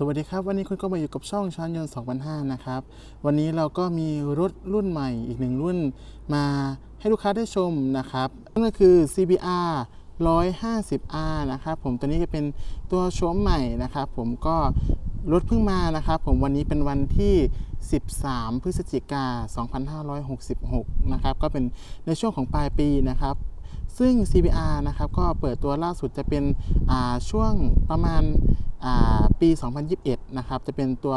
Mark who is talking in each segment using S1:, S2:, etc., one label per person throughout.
S1: สวัสดีครับ วันนี้คุณก็มาอยู่กับช่องชานยนต์2005นะครับ วันนี้เราก็มีรถรุ่นใหม่อีกหนึ่งรุ่นมาให้ลูกค้าได้ชมนะครับนั่นก็คือ CBR 150R นะครับผมตัวนี้จะเป็นตัวโฉมใหม่นะครับผมก็รถเพิ่งมานะครับผมวันนี้เป็นวันที่ 13 พฤศจิกา 2566 นะครับก็เป็นในช่วงของปลายปีนะครับ ซึ่ง CBR นะครับก็เปิดตัวล่าสุดจะเป็นช่วงประมาณอ่าปี 2021 นะครับ จะเป็นตัว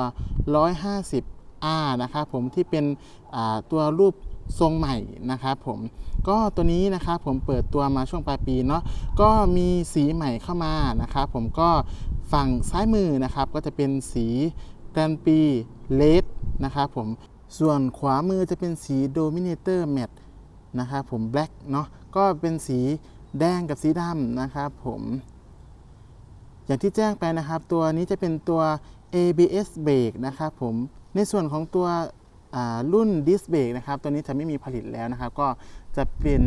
S1: 150R นะครับผมที่เป็นตัวรูปทรงใหม่นะครับผมก็ตัวนี้นะครับผมเปิดตัวมาช่วงปลายปีเนาะก็มีสีใหม่เข้ามานะครับผมก็ฝั่งซ้ายมือนะครับก็จะเป็นสีแกรนปีเลดนะครับผมส่วนขวามือจะเป็นสี Dominator Matte นะครับผม black เนาะ ก็เป็นสีแดงกับสีดำนะครับ ผม อย่างที่แจ้งไปนะครับ ตัวนี้จะเป็นตัว ABS brake นะครับผมในส่วนของตัวรุ่น disc brake นะครับ ตัวนี้จะไม่มีผลิตแล้วนะครับ ก็จะเป็น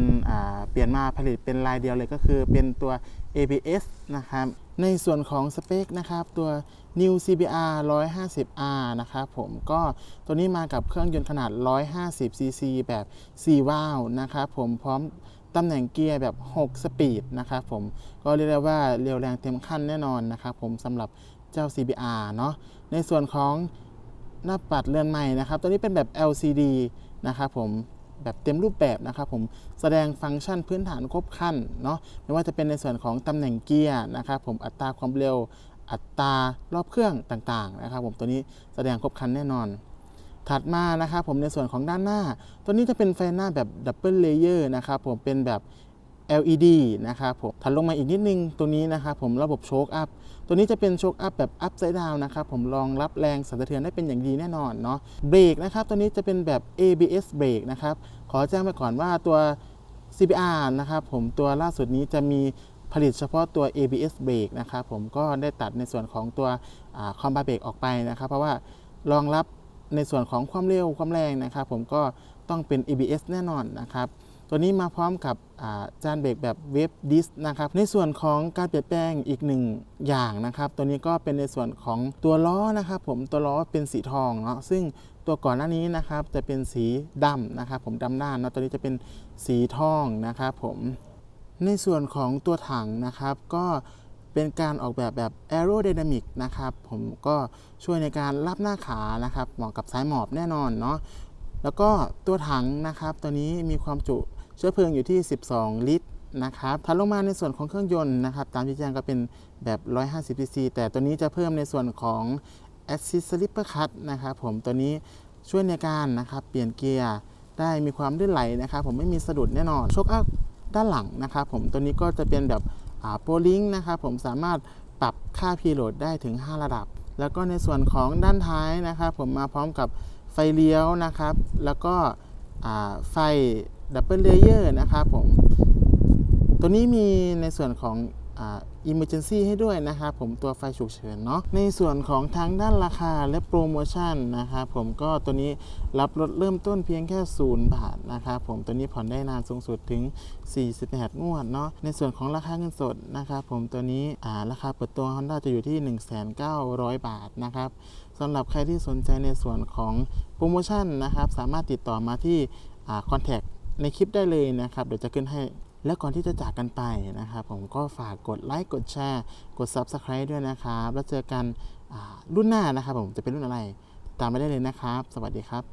S1: เปลี่ยนมาผลิตเป็นลายเดียวเลยก็คือเป็นตัว ABS นะครับ ในส่วนของสเปคนะครับ ตัว New CBR 150R นะครับผมก็ตัวนี้มากับเครื่องยนต์ขนาด 150cc แบบ 4 วาล์วนะครับผมพร้อม ตำแหน่งเกียร์แบบ 6 สปีดนะครับผมก็เรียกได้ว่าเร็วแรงเต็มขั้นแน่นอนนะครับผมสำหรับเจ้า CBR เนาะในส่วนของหน้าปัดเรือนใหม่นะครับตัวนี้เป็นแบบ LCD นะครับผมแบบเต็มรูปแบบนะครับผมแสดงฟังก์ชันพื้นฐานครบคันเนาะไม่ว่าจะเป็นในส่วนของตำแหน่งเกียร์นะครับผมอัตราความเร็วอัตรารอบเครื่องต่างๆนะครับผมตัวนี้แสดงครบคันแน่นอน ถัดมานะครับผมในส่วนของด้านหน้า ตัวนี้จะเป็นไฟหน้าแบบดับเบิลเลเยอร์นะครับผมเป็นแบบ LED นะครับผมถัดลงมาอีกนิดนึงตรงนี้นะครับผมระบบโชคอัพ ตัวนี้จะเป็นโชคอัพแบบอัพไซด์ดาวนะครับผมรองรับแรงสั่นสะเทือนได้เป็นอย่างดีแน่นอนเนาะเบรกนะครับตัวนี้จะเป็นแบบ ABS เบรกนะครับขอแจ้งไปก่อนว่าตัว CBR นะครับผมตัวล่าสุดนี้จะมีผลิตเฉพาะตัว ABS เบรกนะครับผมก็ได้ตัดในส่วนของตัวคอมบาเบรกออกไปนะครับ เพราะว่ารองรับ ในส่วนของความเร็วความแรงนะครับผมก็ต้องเป็น ABS แน่นอนนะครับ ตัวนี้มาพร้อมกับาจานเบรกแบบเวฟดิสนะครับ ในส่วนของการเปลี่ยนแปลงอีกหนึ่งอย่างนะครับ ตัวนี้ก็เป็นในส่วนของตัวล้อนะครับ ผมตัวล้อเป็นสีทองเนาะซึ่งตัวก่อนหน้านี้นะครับจะเป็นสีดำนะครับ ผมดำด้านเนาะตัวนี้จะเป็นสีทองนะครับ ผมในส่วนของตัวถังนะครับก็ เป็นการออกแบบแบบ aerodynamic นะครับ ผมก็ช่วยในการรับหน้าขานะครับ เหมาะกับสายหมอบแน่นอนเนาะแล้วก็ตัวถังนะครับ ตัวนี้มีความจุเชื้อเพลิงอยู่ที่ 12 ลิตรนะครับถัดลงมาในส่วนของเครื่องยนต์นะครับ ตามที่แจ้งก็เป็นแบบ 150 cc แต่ตัวนี้จะเพิ่มในส่วนของ assist slipper cut นะครับผมตัวนี้ช่วยในการนะครับ เปลี่ยนเกียร์ได้มีความลื่นไหลนะครับ ผมไม่มีสะดุดแน่นอนโชคอัพด้านหลังนะครับ ผมตัวนี้ก็จะเป็นแบบ โปรลิงนะครับผมสามารถปรับค่าพีโหลดได้ถึง 5 ระดับ แล้วก็ในส่วนของด้านท้ายนะครับผมมาพร้อมกับไฟเลี้ยวนะครับ แล้วก็ไฟดับเบิลเลเยอร์นะครับผม ตัวนี้มีในส่วนของ อ่า emergency ให้ด้วยนะครับผมตัวไฟฉุกเฉินเนาะในส่วนของทางด้านราคาและโปรโมชั่นนะครับผมก็ตัวนี้รับลดเริ่มต้นเพียงแค่0บาทนะครับผมตัวนี้ผ่อนได้นานสูงสุดถึง 48 งวดเนาะในส่วนของราคาเงินสดนะครับผมตัวนี้าราคาเปิดตัว Honda จะอยู่ที่ 1,900 บาทนะครับสำหรับใครที่สนใจในส่วนของโปรโมชั่นนะครับสามารถติดต่อมาที่คอนแทคในคลิปได้เลยนะครับเดี๋ยวจะขึ้นให้ และก่อนที่จะจากกันไปนะครับ ผมก็ฝากกดไลค์กดแชร์ กด Subscribe ด้วยนะครับ แล้วเจอกันรุ่นหน้านะครับ ผมจะเป็นรุ่นอะไร ตามไปได้เลยนะครับ สวัสดีครับ